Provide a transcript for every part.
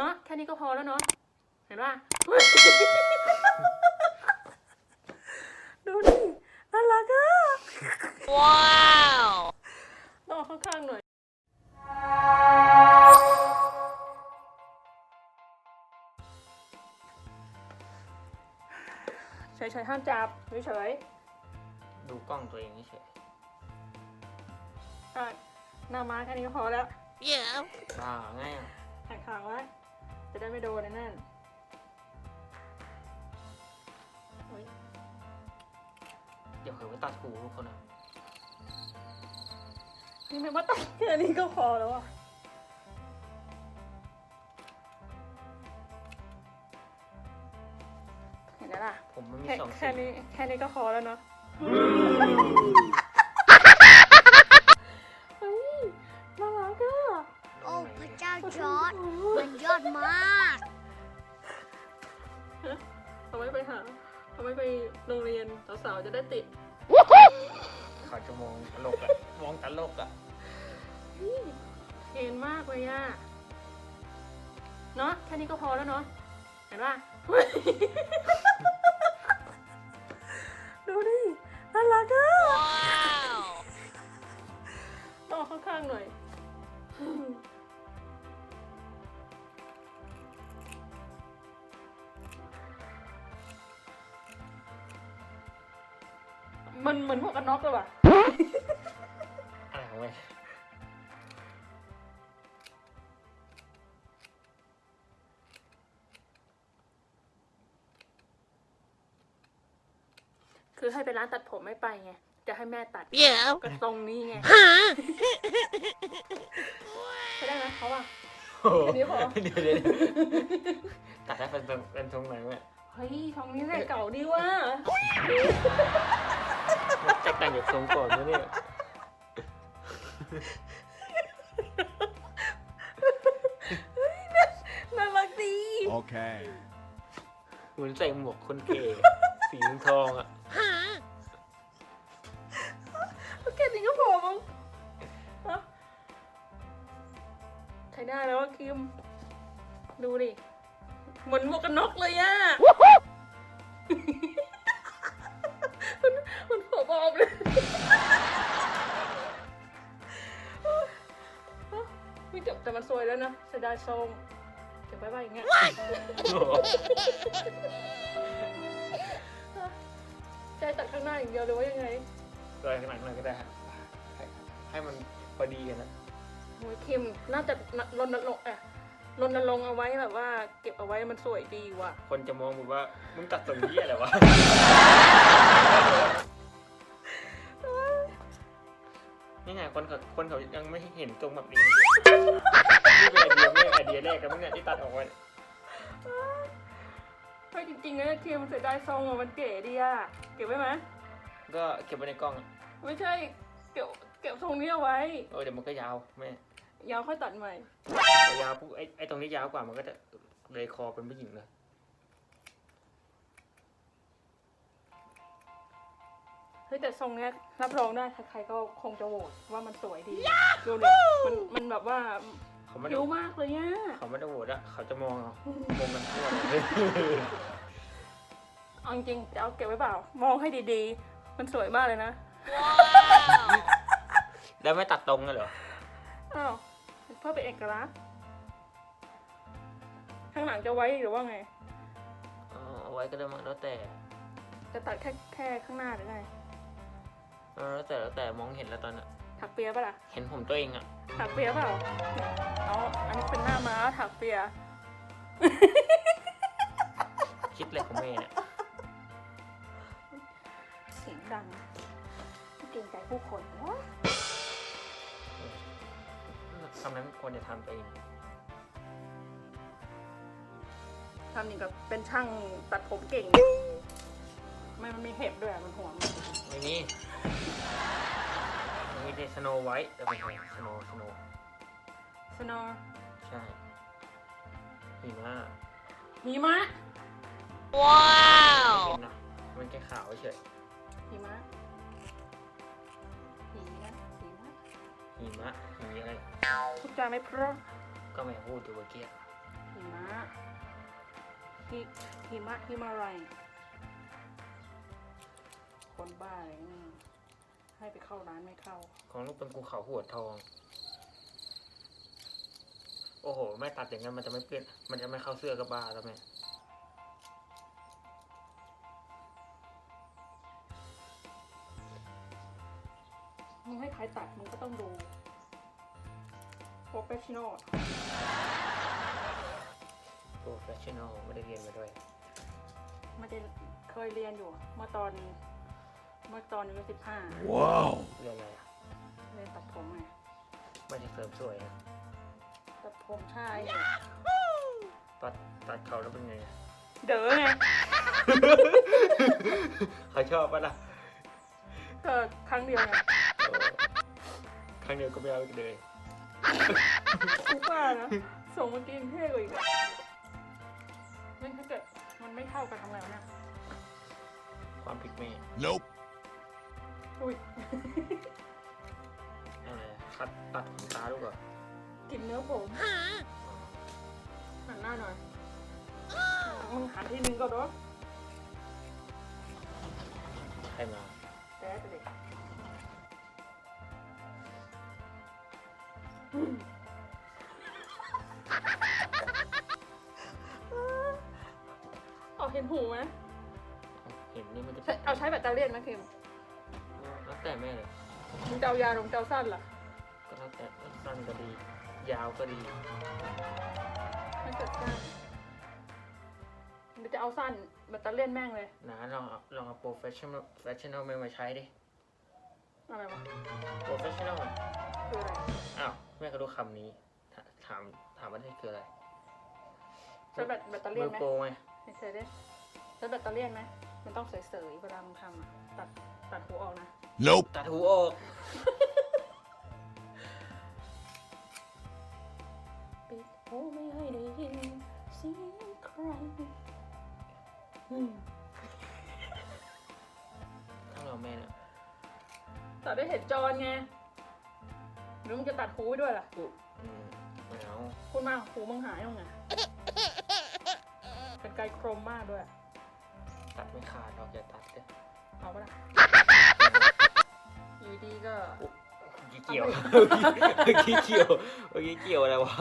เนาะแค่นี้ก็พอแล้วเนาะเห็นป่ะดูดิน่ารักอะว้าวต้องเอาข้างๆหน่อยเฉยๆห้ามจับเฉยดูกล้องตัวเองเฉยๆอะหน้าม้าแค่นี้ก็พอแล้วเดี๋ยวๆบ้าไงอะหักขางไว้ จะได้ไม่โดนไอ้นั่นโอ๊ยเดี๋ยวเคยไปตัดหูทุกคนอะนี่ไม่ว่าตัดแค่นี้ก็พอแล้วอะเห็นไหมล่ะผมมันมีแค่สองแค่สี นี้แค่นี้ก็พอแล้วเนาะ สาวๆจะได้ติดเขาจะมองตลกอะมองตลกอะเอ็นมากเลยอะเนาะแค่นี้ก็พอแล้วเนาะเห็นป่ะดูดิน่ารักอะว้าวต้องเอาข้างๆหน่อย กกันน็อกเลยว่ะอะไรของแม่คือให้ไปร้านตัดผมไม่ไปไง จะให้แม่ตัด เดี๋ยวก็ตรงนี้ไงหาใช่ได้ไหมเขาอะ โอ้โหเดี๋ยวพอ เดี๋ยวเดี๋ยวเดี๋ยวตัดให้เป็นทรงเป็นทรงไหนแม่เฮ้ยทรงนี้แหละเก่าดีว่ะ มันแตกต่างจากทรงก่อนนะเนี่ยน่ารักดี Okay. เหมือนใส่หมวกคนเก๋สีทองอะหาแค่นี้ก็พอมั้งฮะใช้ได้แล้วอะคิม ดูดิ เหมือนหมวกกันน็อกเลยอะ แต่มันสวยแล้วนะเสียดายทรงเก็บไว้ไว้อย่างเงี้ยใจตัดข้างหน้าอย่างเดียวเลยว่ายังไงรอยข้างหลังหน่อยก็ได้ฮะให้ให้มันพอดีกันนะโอ้ยคิมน่าจะรณรงค์อะรณรงค์เอาไว้แบบว่า เก็บเอาไว้มันสวยดีว่ะ คนจะมองแบบว่ามึงตัดทรงนี้อะไรวะนี่ไงคนเขาคนเขายังไม่เห็นตรงแบบนี้ นี่เป็นไอเดียไม่ไอเดียแรกกันมั้งเนี่ยที่ตัดออกมาเนี่ยเฮ้ยจริงๆนะคิมเสียดายทรงอะมันเก๋ดีอะเก็บไว้ไหมก็เก็บไว้ในกล้องอะไม่ใช่เก็บเก็บทรงนี้เอาไว้ เออเดี๋ยวมันก็ยาวแม่ยาวค่อยตัดใหม่พอยาวปุ๊บไอ้ไอ้ตรงนี้ยาวกว่ามันก็จะเลยคอเป็นผู้หญิงเลยเฮ้ยแต่ทรงเนี้ยรับรองได้ใครๆก็คงจะโหวตว่ามันสวยดีดูดิมันมันแบบว่า เขาไม่ได้ผิวมากเลยอะเขาไม่ได้โหวตอะเขาจะมองเอามองกันทั่วเลยเอาจริงๆจะเอาเก็บไว้เปล่า มองให้ดีๆ มันสวยมากเลยนะว้าวแล้วไม่ตัดตรงเลยเหรออ้าวเพื่อเป็นเอกลักษณ์ข้างหลังจะไว้หรือว่าไงอ๋อเอาไว้ก็ได้มั้งแล้วแต่จะตัดแค่แค่ข้างหน้าหรือไงเออแล้วแต่แล้วแต่มองเห็นแล้วตอนน่ะ ถักเปียปะล่ะ เห็นผมตัวเองอะถักเปียเปล่าอ๋ออันนี้เป็นหน้าม้าถักเปีย คิดอะไรของแม่เนี่ยเสียงดังไม่เกรงใจผู้คนวะคำนั้นควรจะทำตัวเองทำนี่กับเป็นช่างตัดผมเก่ง ไม่มันมีเห็บด้วยอะมันห่วงไม่มีมั นมีแต่สโนไวท์แต่เป็นไงสโนสโน สโนว์ใช่หิมะหิมะว้าวเห็นนะมันแค่ขาวเฉยหิมะหิมะหิมะหิมะหิมะอะไรพูดจาไม่เพราะก็ไม่พูดอยู่เมื่อกี้หิหิมะหิหิมะหิมาอะไรคนบ้าอะไรนี่ ให้ไปเข้าร้านไม่เข้า ของลูกเป็นภูเขาหัวทอง โอ้โห แม่ตัดอย่างนั้นมันจะไม่เปลี่ยน มันจะไม่เข้าเสื้อกับบ้าแล้วแม่มึงให้ใครตัดมึงก็ต้องดู professional โปรเฟชชั่นอลไม่ได้เรียนมาด้วย มันจะเคยเรียนอยู่เมื่อตอน เมื่อตอนอายุสิบห้าเรียนอะไรอะเรียนตัดผมไงไม่ใช่เสริมสวยนะตัดผมชายตัดตัดเขาแล้วเป็นไงอะ เด๋อไงเขาชอบปะล่ะก็ครั้งเดียวไงโอ้ครั้งเดียวก็ไม่เอาอีกเลยคุกว่านะส่งมากินเท่กว่าอีกอะนั่นถ้าเกิดมันไม่เท่ากันทำไงวะเนี่ยความผิดแม่ Nope. อุ้ยอะไรอะคัดตัดขนตาลูกเหรอกินเนื้อผมหันหน้าหน่อยมึงหันทีนึงก็โดนใครมาแต่แต่เด็กเอาเห็นหูไหมเห็นนี่มันจะใช้เอาใช้แบตเตอรี่ไหมคิม มึงจะเอายาวหรือมึงจะเอาสั้นล่ะ ก็แล้วแต่สั้นก็ดี ยาวก็ดีถ้าเกิดสั้นมึงจะเอาสั้นแบตเตอรี่แม่งเลย นะลองเอาลองเอา professional professional แม่มาใช้ดิอะไรวะ professional อะคืออะไร อ้าวแม่ก็รู้คำนี้ถถามถามว่านี่คืออะไรใช้แบตแบตเตอรี่มือไหมโปรไงเฉยๆดิใช้แบตเตอรี่ไหม มันต้องเสยๆเวลามึงทำอะตัดตัดหูออกนะ Nope. ตัดหูออก ปิดหูไม่ให้ได้ยินเสียงใครอืมถ้าเราแม่เนี่ยตัดได้เห็นจอนไงหรือมึงจะตัดหูไว้ด้วยล่ะอุ๊อืมไม่เอาพูดมากหูมึงหายยังไงเป็นไกลโครมมากด้วย ตัดไม่ขาดหรอกอย่าตัดเลยเอาปะล่ะอยู่ดีก็เมื่อกี้เกี่ยวเมื่อกี้เกี่ยวเมื่อกี้เกี่ยวอะไรวะ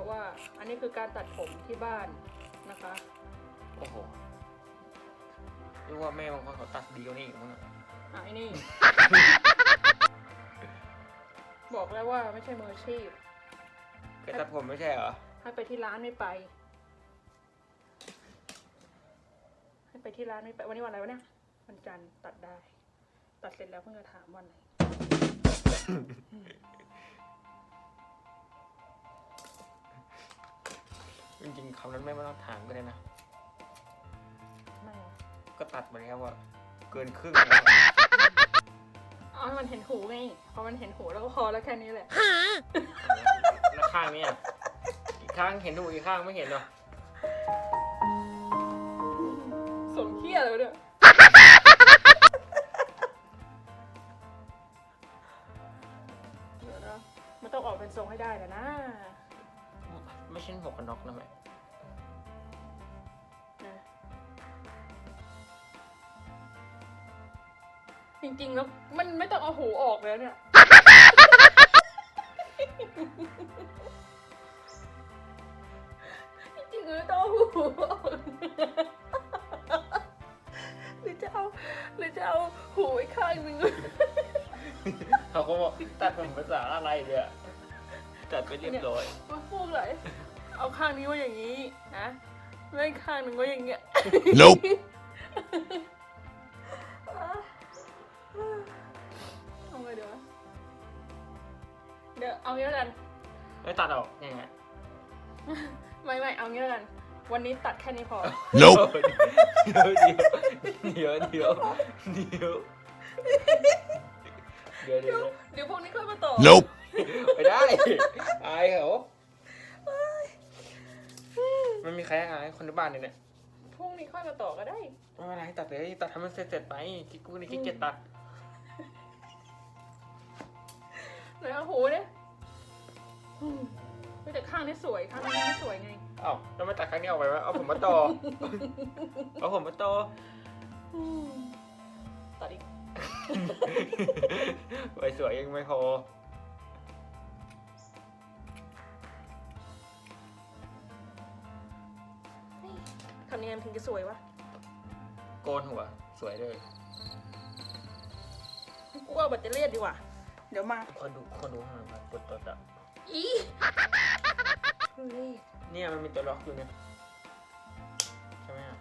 ราะว่าอันนี้คือการตัดผมที่บ้านนะคะ โอ้โหรู้ว่าแม่บางคนเขาตัดดีกว่านี้อีกมั้งอะอะไอ้นี่ บอกแล้วว่าไม่ใช่มืออาชีพแกตัดผมไม่ใช่เหรอ ให้ไปที่ร้านไม่ไป ให้ไปที่ร้านไม่ไปวันนี้วันอะไรวะเนี่ยวันจันทร์ตัดได้ ตัดเสร็จแล้วเพิ่งจะถามวันไหน จริงๆคำนั้นแม่ไม่ต้องถามก็ได้นะ ไม่หรอก็ตัดมาแล้วอะเกินครึ่งแล้วเอาให้มันเห็นหูไงพอมันเห็นหูแล้วก็พอแล้วแค่นี้แหละ แล้วข้างเนี้ยอีกข้างเห็นหูอีกข้างไม่เห็นเหรอสมเที่ยเลยวะเนี่ยเดี๋ยวนะมันต้องออกเป็นทรงให้ได้แหละนะไม่ใช่หมวกกันน็อกนะแม่นะจริงๆแล้วมันไม่ต้องเอาหูออกแล้วเนี่ย จริงๆคือต้องเอาหูออกหรือจะเอาหรือจะเอาหูอีกข้างหนึ่งเขาก็บอกตัดผมภาษาอะไรเนี่ยตัดไปเรียบร้อยมาพูดเลย เอาข้างนี้ไว่าอย่างนี้นะไม่ข้างหนึ่งไว่าอย่างเงี้ย Nope. เอาไงเดี๋ยววะเดี๋ยวเอางี้แล้วกัน ไม่ตัดออกยังไงไม่ไม่เอางี้แล้วกัน วันนี้ตัดแค่นี้พอ Nope. เดี๋ยวเดี๋ยวเดี๋ยวเดี๋ยวเดี๋ยวเดี๋ยวเดี๋ยวเดี๋ยวพวกนี้ค่อยมาต่อ Nope. ไม่ได้อายเขา มันมีใครอายคนในบ้านเนี่ยเนี่ยพรุ่งนี้ค่อยมาต่อก็ได้ ไม่เป็นไรตัดเลยตัดทำมันเสร็จๆไปกิ๊กกูนี่ขี้เกียจตัดไหนเอาหูเนี่ยอืมเฮ้ยแต่ข้างนี้สวยข้างนี้ไม่สวยไง เอ้าแล้วไม่ตัดครั้งนี้ออกไปวะเอาผมมาต่อ เอาผมมาต่ออืมตัดอีกไว้สวยยังไม่พอ ทำยังไงมันถึงจะสวยวะโกนหัว สวยเลยกูเอาแบตเตอรี่ดีกว่า เดี๋ยวมาคนดูคนดูข้างหลังแบบกดตัวจับอีเฮ้ยเนี่ยมันมีตัวล็อกอยู่เนี่ยใช่ไหมอะ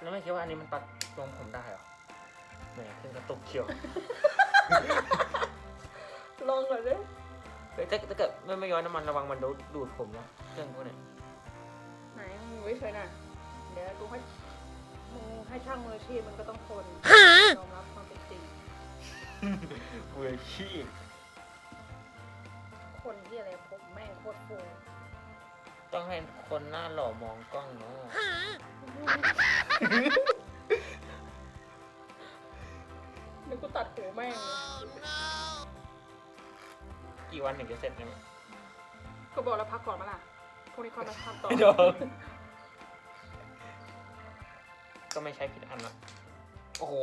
แล้วไม่คิดว่าอันนี้มันตัดทรงผมได้เหรอแหมขึ้นกระตุกเขียวลองก่อนเลยเฮ้ยถ้าถ้าเกิดไม่ไม่ย้อนน้ำมันระวังมันดูดดูดผมนะเครื่องพวกเนี้ย ไหนมึงไว้เฉยน่ะเดี๋ยวกูให้มึงให้ช่างมืออาชีพมันก็ต้องทนยอมรับความเป็นจริงมืออาชีพคนที่อะไรผมแม่งโคตรฟูต้องให้คนหน้าหล่อมองกล้องเนาะเดี๋ยวกูตัดหูแม่งเลยกี่วันถึงจะเสร็จเนี่ยก็บอกแล้วพักก่อนมาล่ะพรุ่งนี้ค่อยมาทำต่อ ไม่โดน ก็ไม่ใช้ผิดอันละโอ้โห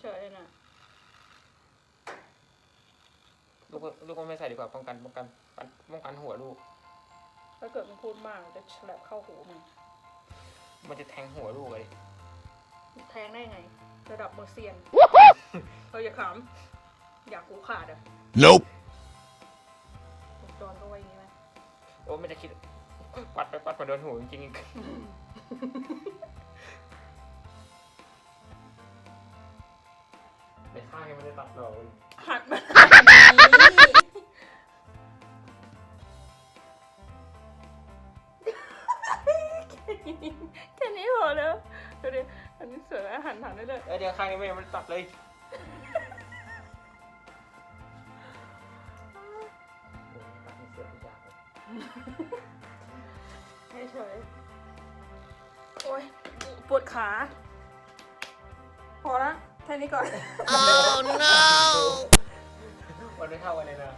เฉยๆน่ะลูกก็ลูกก็ไม่ใส่ดีกว่าป้องกันป้องกันป้องกันหัวลูก ถ้าเกิดมึงพูดมากมันจะฉลับเข้าหูมึงมันจะแทงหัวลูกเลยแทงได้ไง ระดับมือเซียนเอออย่าขำอยากหูขาดอะ Nope. วงจรก็ไว้อย่างนี้ไหมโอ้ไม่จะคิด ปัดไปปัดมาโดนหูจริงๆในข้างยังไม่ได้ตัดหรอกหัดมาแค่นี้พอแล้วเดี๋ยวดิอันนี้เสือหันหันได้เลยเอ้ยเดี๋ยวข้างนี้ไม่ยังไม่ได้ตัดเลย โอ้ยตัดนี่เสือทุกอย่างเลยให้ เฉยโอ้ยปวดขา พอละแค่นี้ก่อน Oh no. วันไม่เท่ากันเลยนะ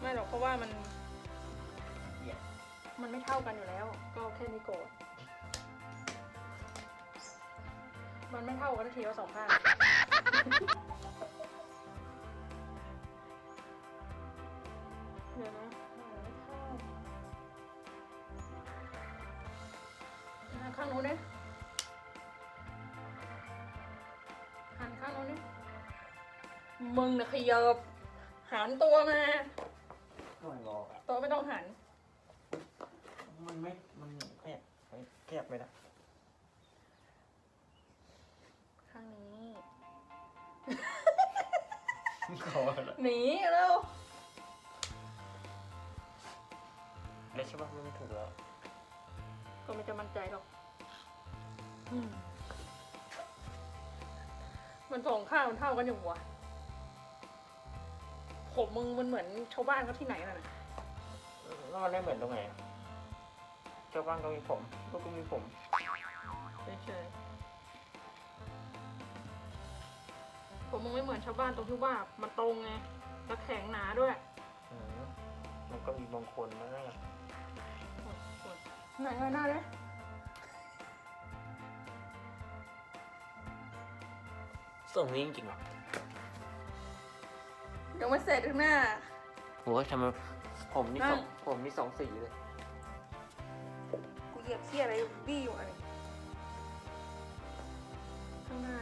ไม่หรอกเพราะว่ามัน เหี้ย มันไม่เท่ากันอยู่แล้ว ก็แค่นี้ก่อนมันไม่เท่ากันทีละสองข้าง มึงนะขยับหันตัวมามันงอกอะตัวไม่ต้องหัน มันไม่ มันแคบแคบไม่ได้ข้างนี้ ขอละหนีเร็วแล้วใช่ปะมันไม่ถูกแล้วก็ไม่จะมั่นใจหรอกอืมมันสองข้างมันเท่ากันอยู่วะ ผมมึงมันเหมือนชาวบ้านเขาที่ไหนน่ะนะแล้วมันไม่เหมือนตรงไหนอะเจ้าบ้านก็มีผมลูกก็มีผมเฉยๆผมมึงไม่เหมือนชาวบ้านตรงที่ว่ามันตรงไงแล้วแข็งหนาด้วยอืมมันก็มีบางคนนะไหนไว้หน้าเลยส่งนี้จริงๆเหรอ ยังไม่เสร็จถึงหน้าโหทำไมผมนี่สองนั่งผมนี่สองสีเลย กูเหยียบเที่ยอะไรบี้อยู่อะไรข้างหน้า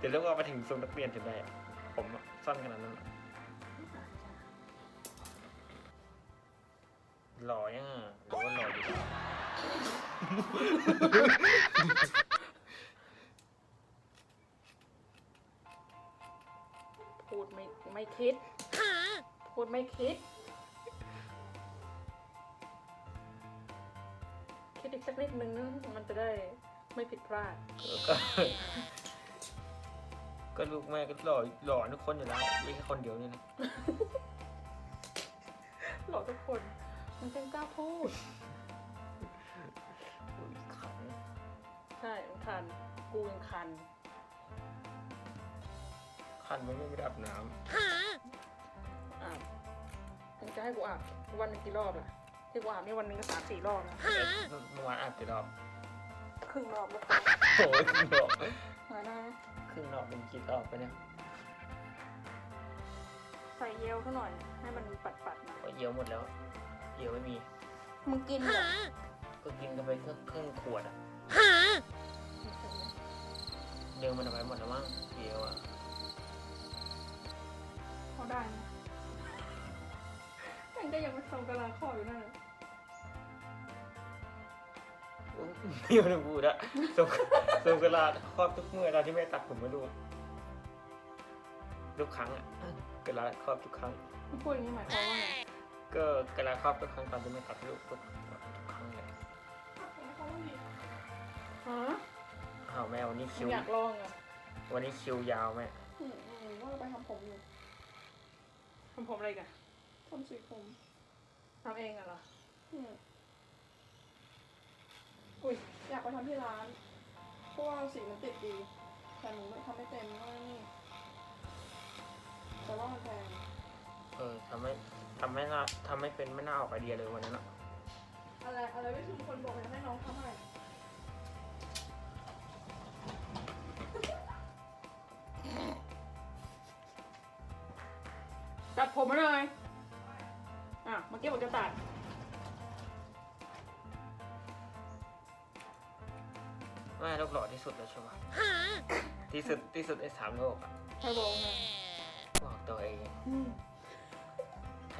เดี๋ยวเรียกว่าไปถึงทรงนักเรียนถึงได้อะผมอะสั้นขนาดนั้นอะหล่อยังอะหรือว่าหล่ออยู่พูดไม่ไม่คิด พูดไม่คิด คิดอีกสักนิดนึงนะมันจะได้ไม่ผิดพลาดก็ ก็ลูกแม่ก็หล่อหล่อทุกคนอยู่แล้วไม่ใช่คนเดียวนี่นะหลอกทุกคน มันเป็นกล้าพูด อุ๊ยขันใช่มันคัน กูยังคันขันมันไม่ได้อาบน้อาบมึงจะให้กูอาบวันหนึงกี่รอบล่ะที่กูอาบนี่วันหนึงก็สามสี่รอบนะำเมื่อวานอาบกี่รอบครึ่งรอบแล้วโอ้ยครึ่งรอบ มานะ ครึ่งรอบเป็นกี่รอบไปเนี่ยใส่เยลเขาหน่อย ให้มันปัดๆหน่อยก็เยี่ยวหมดแล้วเยี่ยวไม่มี มึงกินเหรอก็กินกันไปครึ่งครึ่งขวดอะไม่ใช่ไหมเดียวมันเอาไปหมดแล้วมั้งเยี่ยวอะ อุ๊ยเยี่ยวหนึ่งพูดอะส่งส่งกระดาษครอบทุกเมื่อตอนที่แม่ตัดผมไม่รู้อะทุกครั้งอะกระดาษครอบทุกครั้งมึงพูดอย่างนี้หมายความว่าไงก็กระดาษครอบทุกครั้งตอนที่แม่ตัดลูกทุกทุกครั้งเลยฮะอ้าวแม่วันนี้มึคิงวอยากลองอะวันนี้คิวยาวแม่อืมอืมว่าเราไปทำผมอยู่ทำผมอะไรกันทำสีผมทำเองอะเหรออืมอุ้ยอยากไป ทำที่ร้านเพราะว่าสีมันติดดีแต่หนูไม่ทำไม่เต็มเพราะว่านี่ แต่ว่ามันแพงเออทำให้ทำให้น่าทำให้เป็นไม่น่าออกไอเดียเลยวันนั้นอะอะไรอะไรไม่ถึงคนบอกอยากให้น้องทำให้ตัดผมมาเลยอะเมื่อกี้บอกจะตัด โลกหล่อที่สุดแล้วใช่ไหมที่สุดที่สุดในสามโลกอะใครบอกไงบอกตัวเอง อืม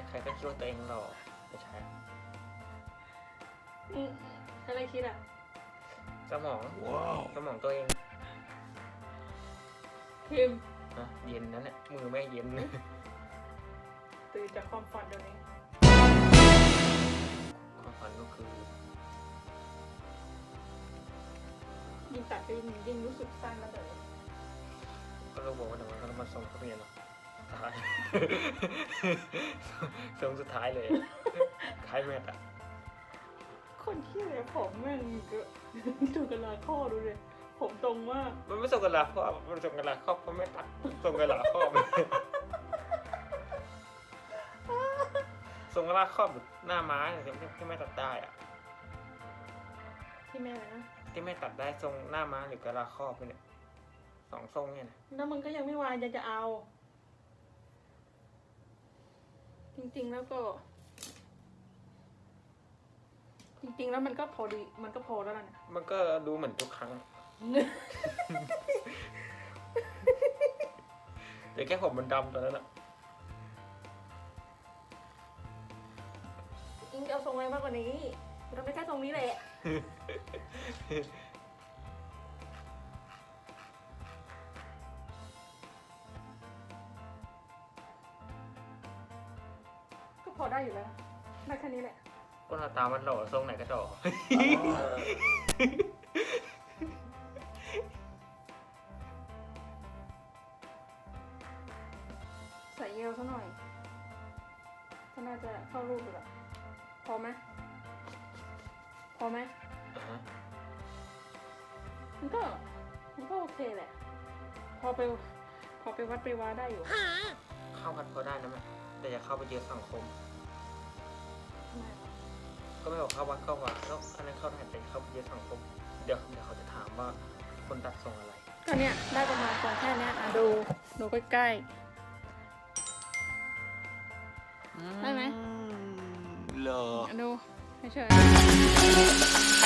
ใครๆก็คิดว่าตัวเองหล่อไม่ใช่ อืมอะไรคิดอะ สมองสมองตัวเองคิมนะเย็นนั่นแหละมือแม่เย็น ตื่นจากความฝันเดี๋ยวนี้ ความฝันก็คือ ยิ่งตัดไปยิ่งยิ่งรู้สึกสั้นแล้วเดี๋ยวก็รู้บอกว่าเดี๋ยวมันก็ต้องมาส่งเขาเรียนเนาะตาย ส่งสุดท้ายเลยคล้ายแม่อะคนที่เลยผมแม่งก็ดูกระลาข้อดูเลย ผมตรงมาก มันไม่ส่งกันลาครอบมันส่งกันลาครอบเพราะแม่ตัดส่งกันลาครอบส่งกันลาครอบแบบหน้าม้าเนี่ยที่ที่แม่ตัดได้อะที่แม่นะ ที่แม่ตัดได้ทรงหน้าม้าหรือกะลาครอบไปเนี่ยสองทรงเนี่ยนะแล้วมึงก็ยังไม่วายยังจะเอา จริงๆแล้วก็ จริงๆแล้วมันก็พอดี มันก็พอแล้วนะมันก็ดูเหมือนทุกครั้ง แต่แค่ผมมันดำตอนนั้นอะจริงจะเอาทรงอะไรมากกว่านี้ทำได้แค่ทรงนี้แหละ ก็พอได้อยู่แล้วได้แค่นี้แหละ ก็หน้าตามันหล่อทรงไหนก็หล่อใอ่าฮะมันก็มันก็โอเคแหละ พอไป พอไปวัดไปวาได้อยู่เข้ากันพอได้นะแม่แต่อย่าเข้าไปเยอะสังคม ทำไมวะก็ไม่บอกเข้าวัดเข้าวัดแล้วอันนั้นเข้าได้แต่เข้าไปเยอะสังคม เดี๋ยวเดี๋ยวเขาจะถามว่าคนตัดทรงอะไร ก็เนี่ยได้ประมาณตรงแค่เนี้ยอะดูดูใกล้ ได้ไหม เหรอดูเฉย